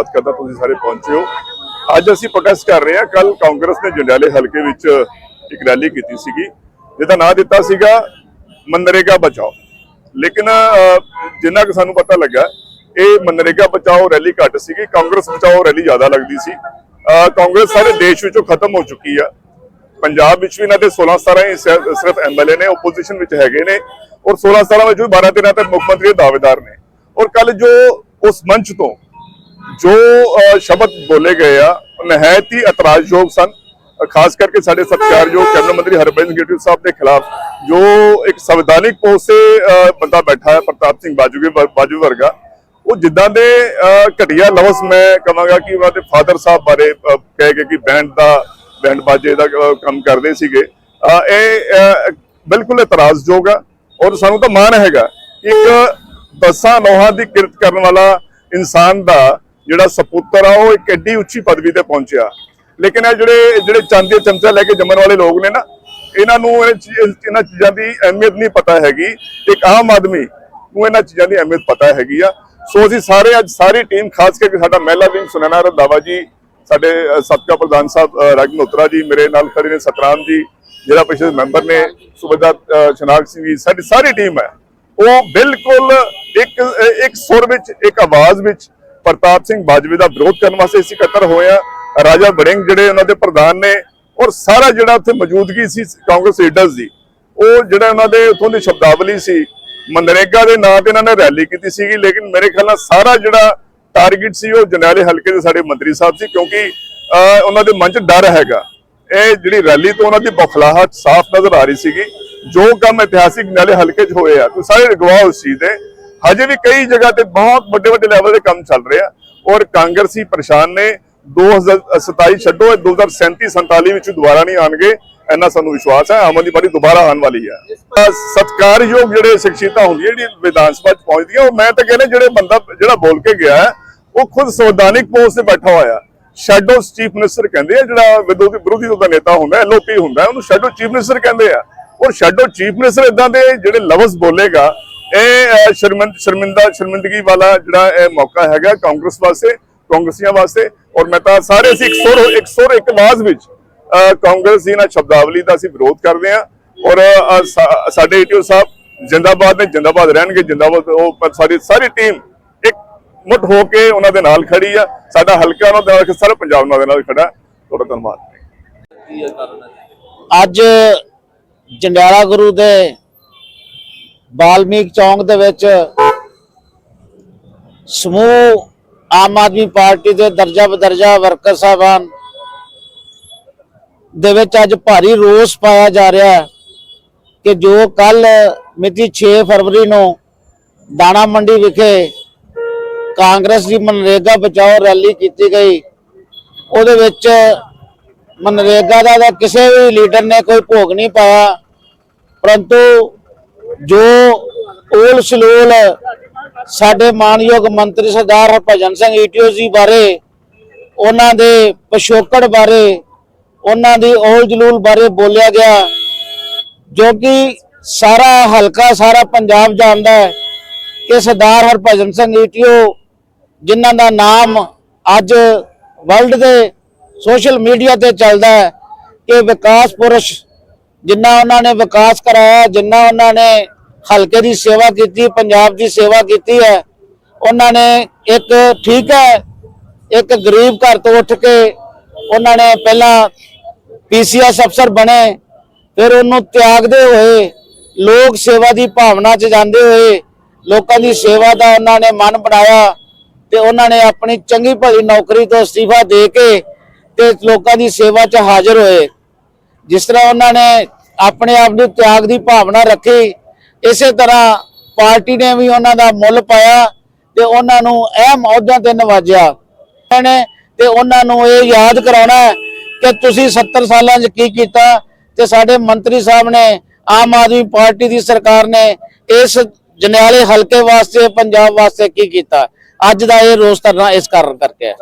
ਕਰਦਾ, ਤੁਸੀਂ ਸਾਰੇ ਪਹੁੰਚੇ ਹੋ। ਅੱਜ ਅਸੀਂ ਪ੍ਰੋਟੈਸਟ ਕਰ ਰਹੇ ਹਾਂ। ਕੱਲ ਕਾਂਗਰਸ ਨੇ ਜੰਡਿਆਲੇ ਹਲਕੇ ਵਿੱਚ ਇੱਕ ਰੈਲੀ ਕੀਤੀ ਸੀਗੀ। ਜਿਹਦਾ ਨਾਂ ਦਿੱਤਾ ਸੀਗਾ ਮਨਰੇਗਾ ਬਚਾਓ। ਲੇਕਿਨ ਜਿੰਨਾ ਕਿ ਸਾਨੂੰ ਪਤਾ ਲੱਗਾ, ਇਹ ਮਨਰੇਗਾ ਬਚਾਓ ਰੈਲੀ ਘੱਟ ਸੀਗੀ। ਕਾਂਗਰਸ ਬਚਾਓ ਰੈਲੀ ਜ਼ਿਆਦਾ ਲੱਗਦੀ ਸੀ। ਕਾਂਗਰਸ ਸਾਰੇ ਦੇਸ਼ ਵਿੱਚੋਂ ਖਤਮ ਹੋ ਚੁੱਕੀ ਆ। ਪੰਜਾਬ ਵਿੱਚ ਵੀ ਇਹਨਾਂ ਦੇ 16 17 ਹੀ ਸਿਰ- ਸਿਰਫ ਐਮਐਲਏ ਨੇ ਆਪੋਜੀਸ਼ਨ ਵਿੱਚ ਹੈਗੇ ਨੇ। ਔਰ 16 17 ਵਿੱਚ ਵੀ 12 13 ਤੱਕ ਮੁੱਖ ਮੰਤਰੀ ਦੇ ਦਾਅਵੇਦਾਰ ਨੇ। ਔਰ ਕੱਲ ਜੋ ਉਸ ਮੰਚ ਤੋਂ ਜੋ ਸ਼ਬਦ ਬੋਲੇ ਗਏ ਆ ਨਹਾਇਤ ਹੀ ਇਤਰਾਜ਼ਯੋਗ ਸਨ। ਖਾਸ ਕਰਕੇ ਸਾਡੇ ਸਤਿਕਾਰਯੋਗ ਕੈਬਨਿਟ ਮੰਤਰੀ ਹਰਭਜਨ ਸਿੰਘ ਗਿੱਟੂ ਸਾਹਿਬ ਦੇ ਖਿਲਾਫ ਜੋ ਇੱਕ ਸੰਵਿਧਾਨਿਕ ਪੋਸਟ ਸੇ ਬੰਦਾ ਬੈਠਾ ਹੈ ਪ੍ਰਤਾਪ ਸਿੰਘ ਬਾਜੂਗੇ ਬਾਜੂ ਵਰਗਾ ਉਹ ਜਿੱਦਾਂ ਦੇ ਅਹ, ਘਟੀਆ ਲਫ਼ਜ਼ ਮੈਂ ਕਹਾਂਗਾ ਕਿ ਉਹਨਾਂ ਦੇ ਫਾਦਰ ਸਾਹਿਬ ਬਾਰੇ ਕਹਿ ਕੇ ਕਿ ਬੈਂਡ ਦਾ ਬੈਂਡ ਬਾਜੇ ਦਾ ਕੰਮ ਕਰਦੇ ਸੀਗੇ। ਇਹ ਬਿਲਕੁਲ ਇਤਰਾਜ਼ਯੋਗ ਆ ਔਰ ਸਾਨੂੰ ਤਾਂ ਮਾਣ ਹੈਗਾ। ਇੱਕ ਦਸਾਂ ਨੋਹਾਂ ਦੀ ਕਿਰਤ ਕਰਨ ਵਾਲਾ ਇਨਸਾਨ ਦਾ ਜਿਹੜਾ ਸਪੁੱਤਰ ਆ ਉਹ ਇੱਕ ਐਡੀ ਉੱਚੀ ਪਦਵੀ ਤੇ ਪਹੁੰਚਿਆ। ਲੇਕਿਨ ਇਹ ਜਿਹੜੇ ਜਿਹੜੇ ਚਾਂਦੀ ਚਮਚਾ ਲੈ ਕੇ ਜੰਮਣ ਵਾਲੇ ਲੋਕ ਨੇ ਨਾ ਇਹਨਾਂ ਨੂੰ ਇਹ ਚੀ- ਇਹਨਾਂ ਚੀਜ਼ਾਂ ਦੀ ਅਹਿਮੀਅਤ ਨਹੀਂ ਪਤਾ ਹੈਗੀ। ਇੱਕ ਆਮ ਆਦਮੀ ਨੂੰ ਇਹਨਾਂ ਚੀਜ਼ਾਂ ਦੀ ਅਹਿਮੀਅਤ ਪਤਾ ਹੈਗੀ ਆ। ਸੋ ਅਸੀਂ ਸਾਰੇ ਅੱਜ ਸਾਰੀ ਟੀਮ ਖਾਸ ਕਰਕੇ ਸਾਡਾ ਮਹਿਲਾ ਵਿੰਗ ਸੁਨੈਨਾ ਰੰਧਾਵਾ ਜੀ ਸਾਡੇ ਅ, ਸਾਬਕਾ ਪ੍ਰਧਾਨ ਸਾਹਿਬ ਅ, ਜੀ ਮੇਰੇ ਨਾਲ ਖੜੇ ਨੇ ਸਤਰਾਮ ਜੀ ਜਿਹੜਾ ਪ੍ਰੀਸ਼ਦ ਮੈਂਬਰ ਨੇ ਸੁਬੇਦਾਰ ਸ਼ਨਾਗ ਸਿੰਘ ਜੀ ਸਾਡੀ ਸਾਰੀ ਟੀਮ ਹੈ। ਉਹ ਬਿਲਕੁਲ ਇੱਕ ਇੱਕ ਸੁਰ ਵਿੱਚ ਇੱਕ ਆਵਾਜ਼ ਵਿੱਚ ਪ੍ਰਤਾਪ ਸਿੰਘ ਬਾਜਵੇ ਦਾ ਵਿਰੋਧ ਕਰਨ ਵਾਸਤੇ ਅਸੀਂ ਇਕੱਤਰ ਹੋਏ ਆ ਰਾਜਾ ਬੜਿੰਗ ਜਿਹੜੇ ਉਹਨਾਂ ਦੇ ਪ੍ਰਧਾਨ ਨੇ ਔਰ ਸਾਰਾ ਜਿਹੜਾ ਉੱਥੇ ਮੌਜੂਦਗੀ ਸੀ ਕਾਂਗਰਸ ਲੀਡਰਸ ਦੀ ਉਹ ਜਿਹੜਾ ਉਹਨਾਂ ਦੇ ਉਥੋਂ ਦੀ ਸ਼ਬਦਾਵਲੀ ਸੀ ਮਨਰੇਗਾ ਦੇ ਨਾਂ ਤੇ ਇਹਨਾਂ ਨੇ ਰੈਲੀ ਕੀਤੀ ਸੀਗੀ ਲੇਕਿਨ ਮੇਰੇ ਖਿਆਲ ਨਾਲ ਸਾਰਾ ਜਿਹੜਾ ਟਾਰਗੇਟ ਸੀ ਉਹ ਜਨਾਲੇ ਹਲਕੇ ਦੇ ਸਾਡੇ ਮੰਤਰੀ ਸਾਹਿਬ ਸੀ ਕਿਉਂਕਿ ਅਹ, ਉਹਨਾਂ ਦੇ ਮਨ 'ਚ ਡਰ ਹੈਗਾ। ਇਹ ਜਿਹੜੀ ਰੈਲੀ ਤੋਂ ਉਹਨਾਂ ਦੀ ਬਖਲਾਹਟ ਸਾਫ਼ ਨਜ਼ਰ ਆ ਰਹੀ ਸੀਗੀ। ਜੋ ਕੰਮ ਇਤਿਹਾਸਿਕ ਨਾਲੇ ਹਲਕੇ 'ਚ ਹੋਏ ਆ ਤੁਸੀਂ ਸਾਰੇ ਗਵਾਹ ਉਸ ਚੀਜ਼ ਦੇ ਹਜੇ ਵੀ ਕਈ ਜਗ੍ਹਾ ਤੇ ਬਹੁਤ ਵੱਡੇ ਵੱਡੇ ਲੈਵਲ ਦੇ ਕੰਮ ਚੱਲ ਰਹੇ ਆ। ਔਰ ਕਾਂਗਰਸੀ ਪਰੇਸ਼ਾਨ ਨੇ। 2027 ਛੱਡੋ ਇਹ 2037 47 ਵਿੱਚ ਦੁਬਾਰਾ ਨਹੀਂ ਆਣਗੇ ਇੰਨਾ ਸਾਨੂੰ ਵਿਸ਼ਵਾਸ ਹੈ। ਆਮ ਆਦਮੀ ਪਾਰਟੀ ਦੁਬਾਰਾ ਆਉਣ ਵਾਲੀ ਹੈ। ਅਹ ਸਤਿਕਾਰਯੋਗ ਜਿਹੜੇ ਸ਼ਖਸੀਅਤਾਂ ਹੁੰਦੀਆਂ ਜਿਹੜੀ ਵਿਧਾਨ ਸਭਾ 'ਚ ਪਹੁੰਚਦੀਆਂ ਉਹ ਮੈਂ ਤਾਂ ਕਹਿੰਦਾ ਜਿਹੜੇ ਬੰਦਾ ਜਿਹੜਾ ਬੋਲ ਕੇ ਗਿਆ ਹੈ, ਉਹ ਖੁਦ ਸੰਵਿਧਾਨਿਕ ਪੋਸਟ ਤੇ ਬੈਠਾ ਹੋਇਆ ਸ਼ੈਡੋ ਚੀਫ ਮਿਨਿਸਟਰ ਕਹਿੰਦੇ ਆ ਜਿਹੜਾ ਵਿਰੋਧੀ ਵਿਰੋਧੀ ਦਲ ਦਾ ਨੇਤਾ ਹੁੰਦਾ ਐਲਓਪੀ ਹੁੰਦਾ ਉਹਨੂੰ ਸ਼ੈਡੋ ਚੀਫ ਮਿਨਿਸਟਰ ਕਹਿੰਦੇ ਆ। ਔਰ ਸ਼ੈਡੋ ਚੀਫ ਮਿਨਿਸਟਰ ਇਦਾਂ ਦੇ ਜਿਹੜੇ ਲਫ਼ਜ਼ ਬੋਲੇਗਾ ਇਹ ਅਹ, ਸ਼ਰਮਿੰਦ ਸ਼ਰਮਿੰਦਾ ਸ਼ਰਮਿੰਦਗੀ ਵਾਲਾ ਜਿਹੜਾ ਇਹ ਮੌਕਾ ਹੈਗਾ ਕਾਂਗਰਸ ਵਾਸਤੇ ਕਾਂਗਰਸੀਆਂ ਵਾਸਤੇ ਔਰ ਮੈਂ ਤਾਂ ਸਾਰੇ ਅਸੀਂ ਇੱਕ ਸੁਰ ਇੱਕ ਸੁਰ ਇੱਕ ਆਵਾਜ਼ ਵਿੱਚ ਕਾਂਗਰਸ ਦੀ ਨਾ ਸ਼ਬਦਾਵਲੀ ਦਾ ਅਸੀਂ ਵਿਰੋਧ ਕਰਦੇ ਹਾਂ ਔਰ ਅਹ, ਸਾ- ਸਾਡੇ ਈਟੀਓ ਸਾਹਿਬ ਜਿੰਦਾਬਾਦ ਨੇ ਜਿੰਦਾਬਾਦ ਰਹਿਣਗੇ ਜਿੰਦਾਬਾਦ ਉਹ ਪਰ ਸਾਡੀ ਸਾਰੀ ਟੀਮ ਇੱਕ ਮੁੱਠ ਹੋ ਕੇ ਉਹਨਾਂ ਦੇ ਨਾਲ ਖੜੀ ਆ ਸਾਡਾ ਹਲਕਾ ਉਹਨਾਂ ਦੇ ਨਾਲ ਸਾਰਾ ਪੰਜਾਬ ਉਹਨਾਂ ਦੇ ਨਾਲ ਖੜਾ ਤੁਹਾਡਾ ਧੰਨਵਾਦ। ਅੱਜ ਜੰਡਿਆਲਾ ਗੁਰੂ ਦੇ ਬਾਲਮੀਕ ਚੌਂਕ ਦੇ ਵਿੱਚ ਸਮੂਹ ਆਮ ਆਦਮੀ ਪਾਰਟੀ ਦੇ ਦਰਜਾ ਬਦਰਜਾ ਵਰਕਰ ਸਾਹਿਬਾਨ ਦੇ ਵਿੱਚ ਅੱਜ ਭਾਰੀ ਰੋਸ ਪਾਇਆ ਜਾ ਰਿਹਾ ਹੈ ਕਿ ਜੋ ਕੱਲ ਮਿਤੀ 6 ਫਰਵਰੀ ਨੂੰ ਦਾਣਾ ਮੰਡੀ ਵਿਖੇ ਕਾਂਗਰਸ ਦੀ ਮਨਰੇਗਾ ਬਚਾਓ ਰੈਲੀ ਕੀਤੀ ਗਈ। ਉਹਦੇ ਵਿੱਚ ਮਨਰੇਗਾ ਦਾ ਤਾਂ ਕਿਸੇ ਵੀ ਲੀਡਰ ਨੇ ਕੋਈ ਭੋਗ ਨਹੀਂ ਪਾਇਆ, ਪਰੰਤੂ ਜੋ ਓਲ ਸਲੋਲ ਸਾਡੇ ਮਾਨਯੋਗ ਮੰਤਰੀ ਸਰਦਾਰ ਹਰਭਜਨ ਸਿੰਘ ਈਟੀਓ ਜੀ ਬਾਰੇ, ਉਹਨਾਂ ਦੇ ਪਿਛੋਕੜ ਬਾਰੇ, ਉਹਨਾਂ ਦੀ ਓਲ ਜਲੂਲ ਬਾਰੇ ਬੋਲਿਆ ਗਿਆ, ਜੋ ਕਿ ਸਾਰਾ ਹਲਕਾ, ਸਾਰਾ ਪੰਜਾਬ ਜਾਣਦਾ ਹੈ ਕਿ ਸਰਦਾਰ ਹਰਭਜਨ ਸਿੰਘ ਈਟੀਓ ਜਿਨ੍ਹਾਂ ਦਾ ਨਾਮ ਅੱਜ ਵਰਲਡ ਦੇ ਸੋਸ਼ਲ ਮੀਡੀਆ ਤੇ ਚੱਲਦਾ ਹੈ ਕਿ ਵਿਕਾਸ ਪੁਰਸ਼ ਜਿੰਨਾ ਉਹਨਾਂ ਨੇ ਵਿਕਾਸ ਕਰਾਇਆ, ਜਿੰਨਾ ਉਹਨਾਂ ਨੇ ਹਲਕੇ ਦੀ ਸੇਵਾ ਕੀਤੀ, ਪੰਜਾਬ ਦੀ ਸੇਵਾ ਕੀਤੀ ਹੈ, ਉਹਨਾਂ ਨੇ ਇੱਕ ਠੀਕ ਹੈ, ਇੱਕ ਗਰੀਬ ਘਰ ਤੋਂ ਉੱਠ ਕੇ ਉਹਨਾਂ ਨੇ ਪਹਿਲਾਂ ਪੀਸੀਐਸ ਅਫਸਰ ਬਣੇ, ਫਿਰ ਉਹਨੂੰ ਤਿਆਗਦੇ ਹੋਏ, ਲੋਕ ਸੇਵਾ ਦੀ ਭਾਵਨਾ 'ਚ ਜਾਂਦੇ ਹੋਏ, ਲੋਕਾਂ ਦੀ ਸੇਵਾ ਦਾ ਉਹਨਾਂ ਨੇ ਮਨ ਬਣਾਇਆ ਤੇ ਉਹਨਾਂ ਨੇ ਆਪਣੀ ਚੰਗੀ ਭਲੀ ਨੌਕਰੀ ਤੋਂ ਅਸਤੀਫਾ ਦੇ ਕੇ ਤੇ ਲੋਕਾਂ ਦੀ ਸੇਵਾ 'ਚ ਹਾਜ਼ਰ ਹੋਏ। ਜਿਸ ਤਰ੍ਹਾਂ ਉਹਨਾਂ ਨੇ ਆਪਣੇ ਆਪ ਨੂੰ ਤਿਆਗ ਦੀ ਭਾਵਨਾ ਰੱਖੀ, ਇਸੇ ਤਰ੍ਹਾਂ ਪਾਰਟੀ ਨੇ ਵੀ ਉਹਨਾਂ ਦਾ ਮੁੱਲ ਪਾਇਆ ਤੇ ਉਹਨਾਂ ਨੂੰ ਅਹਿਮ ਅਹੁਦਿਆਂ ਤੇ ਨਵਾਜਿਆ। ਨੇ ਤੇ ਉਹਨਾਂ ਨੂੰ ਇਹ ਯਾਦ ਕਰਾਉਣਾ ਕਿ ਤੁਸੀਂ 70 ਸਾਲਾਂ 'ਚ ਕੀ ਕੀਤਾ ਤੇ ਸਾਡੇ ਮੰਤਰੀ ਸਾਹਿਬ ਨੇ, ਆਮ ਆਦਮੀ ਪਾਰਟੀ ਦੀ ਸਰਕਾਰ ਨੇ ਇਸ ਜਨਿਆਲੇ ਹਲਕੇ ਵਾਸਤੇ, ਪੰਜਾਬ ਵਾਸਤੇ ਕੀ ਕੀਤਾ। ਅੱਜ ਦਾ ਇਹ ਰੋਸ ਧਰਨਾ ਇਸ ਕਾਰਨ ਕਰਕੇ ਹੈ।